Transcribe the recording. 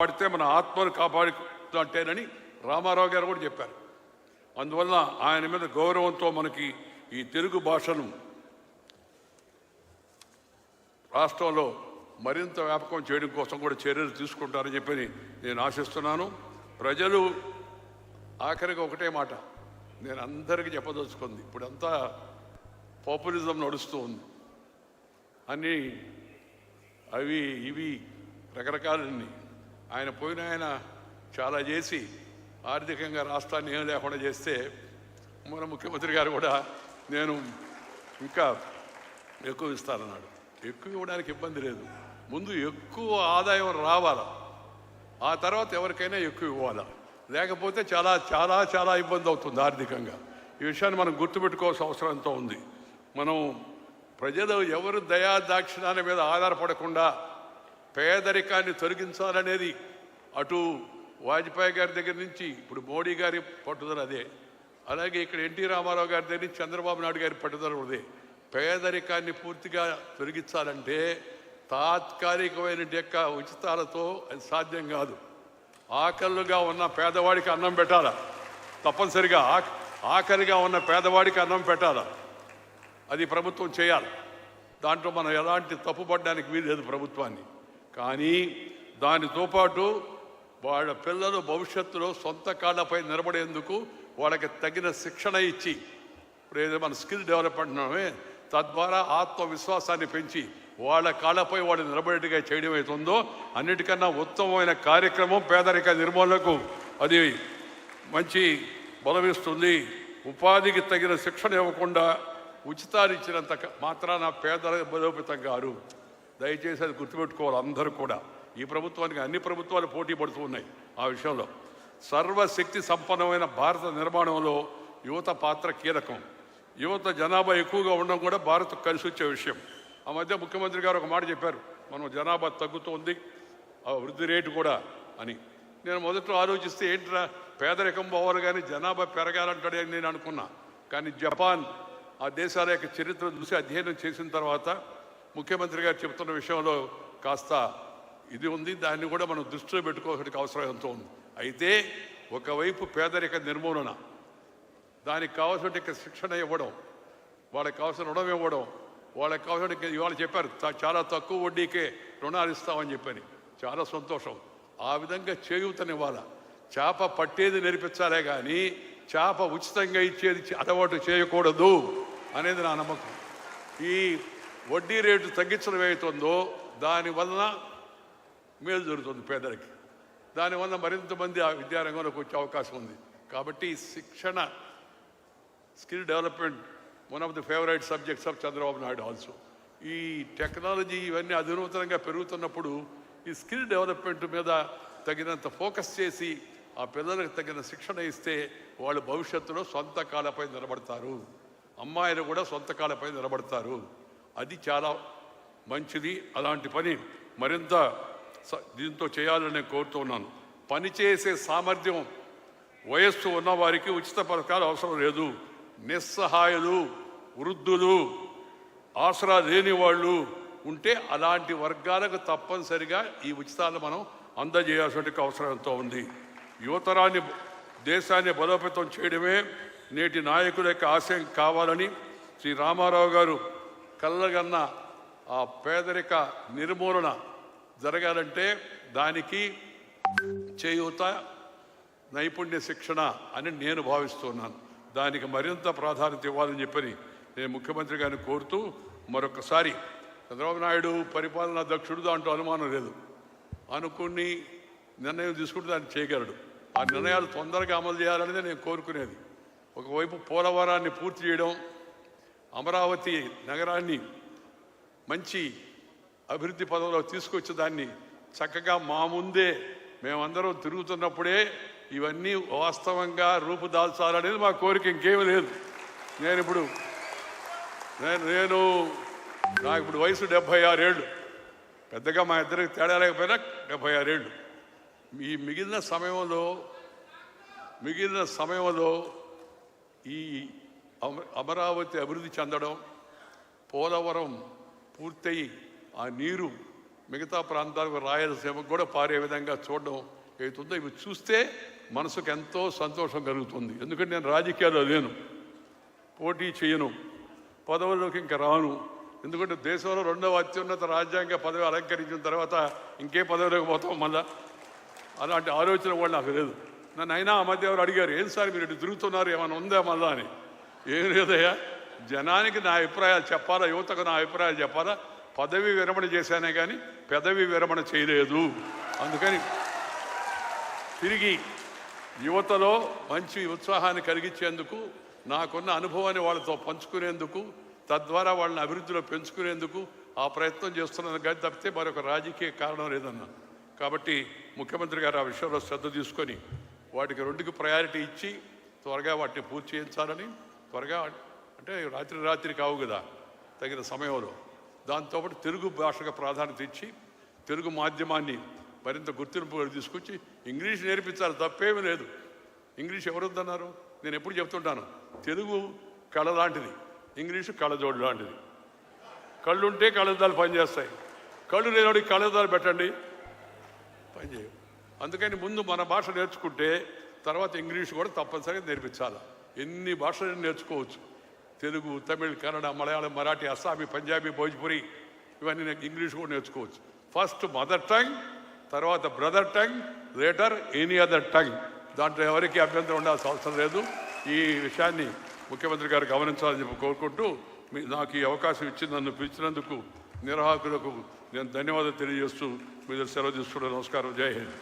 పడితే మన ఆత్మను కాపాడుతుంటేనని రామారావు గారు కూడా చెప్పారు. అందువల్ల ఆయన మీద గౌరవంతో మనకి ఈ తెలుగు భాషను రాష్ట్రంలో మరింత వ్యాపకం చేయడం కోసం కూడా చర్యలు తీసుకుంటారని చెప్పి నేను ఆశిస్తున్నాను. ప్రజలు ఆఖరికి ఒకటే మాట నేను అందరికీ చెప్పదలుచుకుంది ఇప్పుడంతా పాపులిజం నడుస్తూ ఉంది. అన్నీ అవి ఇవి రకరకాలన్నీ ఆయన పోయిన ఆయన చాలా చేసి ఆర్థికంగా రాష్ట్రాన్ని ఏం లేకుండా చేస్తే మన ముఖ్యమంత్రి గారు కూడా నేను ఇంకా ఎక్కువ ఇస్తానన్నాడు. ఎక్కువ ఇవ్వడానికి ఇబ్బంది లేదు. ముందు ఎక్కువ ఆదాయం రావాలా. ఆ తర్వాత ఎవరికైనా ఎక్కువ ఇవ్వాలా. లేకపోతే చాలా చాలా చాలా ఇబ్బంది అవుతుంది ఆర్థికంగా. ఈ విషయాన్ని మనం గుర్తుపెట్టుకోవాల్సిన అవసరం ఎంతో ఉంది. మనం ప్రజలు ఎవరు దయా దాక్షిణాల మీద ఆధారపడకుండా పేదరికాన్ని తొలగించాలనేది అటు వాజ్పేయి గారి దగ్గర నుంచి ఇప్పుడు మోడీ గారి పట్టుదల అదే. అలాగే ఇక్కడ ఎన్టీ రామారావు గారి దగ్గర నుంచి చంద్రబాబు నాయుడు గారి పట్టుదల అదే. పేదరికాన్ని పూర్తిగా తొలగించాలంటే తాత్కాలికమైన యొక్క ఉచితాలతో అది సాధ్యం కాదు. ఆకలిగా ఉన్న పేదవాడికి అన్నం పెట్టాలా? తప్పనిసరిగా ఆకలిగా ఉన్న పేదవాడికి అన్నం పెట్టాలా? అది ప్రభుత్వం చేయాలి. దాంట్లో మనం ఎలాంటి తప్పుపడడానికి వీల్లేదు ప్రభుత్వాన్ని. కానీ దానితో పాటు వాళ్ళ పిల్లలు భవిష్యత్తులో సొంత కాళ్ళపై నిలబడేందుకు వాళ్ళకి తగిన శిక్షణ ఇచ్చి ఇప్పుడు ఏదో మన స్కిల్ డెవలప్మెంట్ తద్వారా ఆత్మవిశ్వాసాన్ని పెంచి వాళ్ళ కాళ్ళపై వాళ్ళు నిలబడేట్టుగా చేయడం అవుతుందో అన్నిటికన్నా ఉత్తమమైన కార్యక్రమం పేదరిక నిర్మూలనకు అది మంచి బలమిస్తుంది. ఉపాధికి తగిన శిక్షణ ఇవ్వకుండా ఉచితాలు ఇచ్చినంత మాత్రాన పేదల బలోపేతం గారు దయచేసి అది గుర్తుపెట్టుకోవాలి అందరూ కూడా. ఈ ప్రభుత్వానికి అన్ని ప్రభుత్వాలు పోటీ పడుతూ ఉన్నాయి ఆ విషయంలో. సర్వశక్తి సంపన్నమైన భారత నిర్మాణంలో యువత పాత్ర కీలకం. యువత జనాభా ఎక్కువగా ఉండడం కూడా భారత్ కలిసి వచ్చే విషయం. ఆ మధ్య ముఖ్యమంత్రి గారు ఒక మాట చెప్పారు మనం జనాభా తగ్గుతోంది ఆ వృద్ధి రేటు కూడా అని. నేను మొదట్లో ఆలోచిస్తే ఏంట్రా పేదరికం పోవాలి కానీ జనాభా పెరగాలంటాడే అని నేను అనుకున్నా. కానీ జపాన్ ఆ దేశాల యొక్క చరిత్ర చూసి అధ్యయనం చేసిన తర్వాత ముఖ్యమంత్రి గారు చెప్తున్న విషయంలో కాస్త ఇది ఉంది దాన్ని కూడా మనం దృష్టిలో పెట్టుకోవాల్సిన అవసరం ఎంతో ఉంది. అయితే ఒకవైపు పేదరిక నిర్మూలన దానికి కావాల్సిన శిక్షణ ఇవ్వడం వాళ్ళకి కావాల్సిన రుణం ఇవ్వడం వాళ్ళకి కావాల్సిన ఇవాళ చెప్పారు చాలా తక్కువ వడ్డీకే రుణాలు ఇస్తామని చెప్పని. చాలా సంతోషం. ఆ విధంగా చేయూతనివ్వాల? చేప పట్టేది నేర్పించాలే కానీ చేప ఉచితంగా ఇచ్చేది అలవాటు చేయకూడదు అనేది నా నమ్మకం. ఈ వడ్డీ రేటు తగ్గించడం ఏమవుతుందో దానివలన మేలు జరుగుతుంది పేదలకి. దానివల్ల మరింత మంది ఆ విద్యారంగంలోకి వచ్చే అవకాశం ఉంది. కాబట్టి శిక్షణ skill development one of the favourite subjects of Chandrababu Naidu also ఈ టెక్నాలజీ ఇవన్నీ అధునూతనంగా పెరుగుతున్నప్పుడు ఈ స్కిల్ డెవలప్మెంట్ మీద తగినంత ఫోకస్ చేసి ఆ పిల్లలకు తగిన శిక్షణ ఇస్తే వాళ్ళు భవిష్యత్తులో సొంత కాలపై నిలబడతారు. అమ్మాయిలు కూడా సొంత కాలపై నిలబడతారు. అది చాలా మంచిది. అలాంటి పని మరింత దీంతో చేయాలని నేను కోరుతున్నాను పనిచేసే సామర్థ్యం వయస్సు ఉన్నవారికి ఉచిత పథకాలు అవసరం లేదు. నిస్సహాయులు వృద్ధులు ఆసరా లేని వాళ్ళు ఉంటే అలాంటి వర్గాలకు తప్పనిసరిగా ఈ ఉచితాలు మనం అందజేయాల్సిన అవసరం ఎంతో ఉంది. యువతరాన్ని దేశాన్ని బలోపేతం చేయడమే నేటి నాయకుల యొక్క ఆశయం కావాలని శ్రీ రామారావు గారు కళ్ళగన్న ఆ పేదరిక నిర్మూలన జరగాలంటే దానికి చేయూత నైపుణ్య శిక్షణ అని నేను భావిస్తున్నాను. దానికి మరింత ప్రాధాన్యత ఇవ్వాలని చెప్పని నేను ముఖ్యమంత్రి గారిని కోరుతూ మరొకసారి చంద్రబాబు నాయుడు పరిపాలనా దక్షుడు దాంట్లో అనుమానం లేదు. అనుకుని నిర్ణయం తీసుకుంటే దాన్ని చేయగలడు. ఆ నిర్ణయాలు తొందరగా అమలు చేయాలనేది నేను కోరుకునేది. ఒకవైపు పోలవరాన్ని పూర్తి చేయడం అమరావతి నగరాన్ని మంచి అభివృద్ధి పదంలో తీసుకొచ్చి దాన్ని చక్కగా మా ముందే మేమందరం తిరుగుతున్నప్పుడే ఇవన్నీ వాస్తవంగా రూపుదాల్చాలనేది మా కోరిక. ఇంకేమీ లేదు. నేను ఇప్పుడు నేను నేను నాకు ఇప్పుడు వయసు డెబ్భై ఆరేళ్ళు. పెద్దగా మా ఇద్దరికి తేడా లేకపోయినా డెబ్భై ఆరేళ్ళు. ఈ మిగిలిన సమయంలో మిగిలిన సమయంలో ఈ అమరావతి అభివృద్ధి చెందడం పోలవరం పూర్తయి ఆ నీరు మిగతా ప్రాంతాలకు రాయలసీమకు కూడా పారే విధంగా చూడడం అవుతుందో ఇవి చూస్తే మనసుకు ఎంతో సంతోషం కలుగుతుంది. ఎందుకంటే నేను రాజకీయాల్లో లేను. పోటీ చేయను. పదవుల్లోకి ఇంకా రాను. ఎందుకంటే దేశంలో రెండవ అత్యున్నత రాజ్యాంగ పదవి అలంకరించిన తర్వాత ఇంకే పదవిలోకి పోతాం మళ్ళా. అలాంటి ఆలోచన కూడా నాకు లేదు. నన్ను అయినా ఆ మధ్య ఎవరు అడిగారు ఏం సార్ మీరు ఇటు తిరుగుతున్నారు? ఏమైనా ఉందా మళ్ళా? అని. ఏం లేదయ్యా. జనానికి నా అభిప్రాయాలు చెప్పాలా? యువతకు నా అభిప్రాయాలు చెప్పాలా? పదవి విరమణ చేశానే కానీ పెదవి విరమణ చేయలేదు. అందుకని తిరిగి యువతలో మంచి ఉత్సాహాన్ని కలిగించేందుకు నాకున్న అనుభవాన్ని వాళ్ళతో పంచుకునేందుకు తద్వారా వాళ్ళని అభివృద్ధిలో పెంచుకునేందుకు ఆ ప్రయత్నం చేస్తున్నాను కానీ తప్పితే మరొక రాజకీయ కారణం లేదన్నా. కాబట్టి ముఖ్యమంత్రి గారు ఆ విషయంలో శ్రద్ధ తీసుకొని వాటికి రెండుకి ప్రయారిటీ ఇచ్చి త్వరగా వాటిని పూర్తి చేయించాలని త్వరగా అంటే రాత్రి రాత్రి కావు కదా తగిన సమయంలో. దాంతోపాటు తెలుగు భాషకు ప్రాధాన్యత ఇచ్చి తెలుగు మాధ్యమాన్ని మరింత గుర్తింపు తీసుకొచ్చి ఇంగ్లీష్ నేర్పించాలి తప్పేమీ లేదు. ఇంగ్లీష్ ఎవరొద్దన్నారు? నేను ఎప్పుడు చెప్తుంటాను తెలుగు కళ లాంటిది ఇంగ్లీషు కళ్ళజోడు లాంటిది. కళ్ళుంటే కళ్ళద్దాలు పనిచేస్తాయి కళ్ళు లేనివాడికి కళ్ళద్దాలు పెట్టండి పనిచేయవు అందుకని ముందు మన భాష నేర్చుకుంటే తర్వాత ఇంగ్లీష్ కూడా తప్పనిసరిగా నేర్పించాలి. ఎన్ని భాషలు నేర్చుకోవచ్చు? తెలుగు తమిళ్ కన్నడ మలయాళం మరాఠీ అస్సామీ పంజాబీ భోజ్పురి ఇవన్నీ నాకు ఇంగ్లీష్ కూడా నేర్చుకోవచ్చు. ఫస్ట్ మదర్ టంగ్ తర్వాత brother tongue later any other tongue దాంట్లో ఎవరికి అభ్యంతరం ఉండాల్సిన అవసరం లేదు. ఈ విషయాన్ని ముఖ్యమంత్రి గారు గమనించాలని చెప్పి కోరుకుంటూ మీ నాకు ఈ అవకాశం ఇచ్చి నన్ను పిలిచినందుకు నిర్వాహకులకు నేను ధన్యవాదాలు తెలియజేస్తూ మీరు సెలవు తీసుకుంటే నమస్కారం. జై హింద్.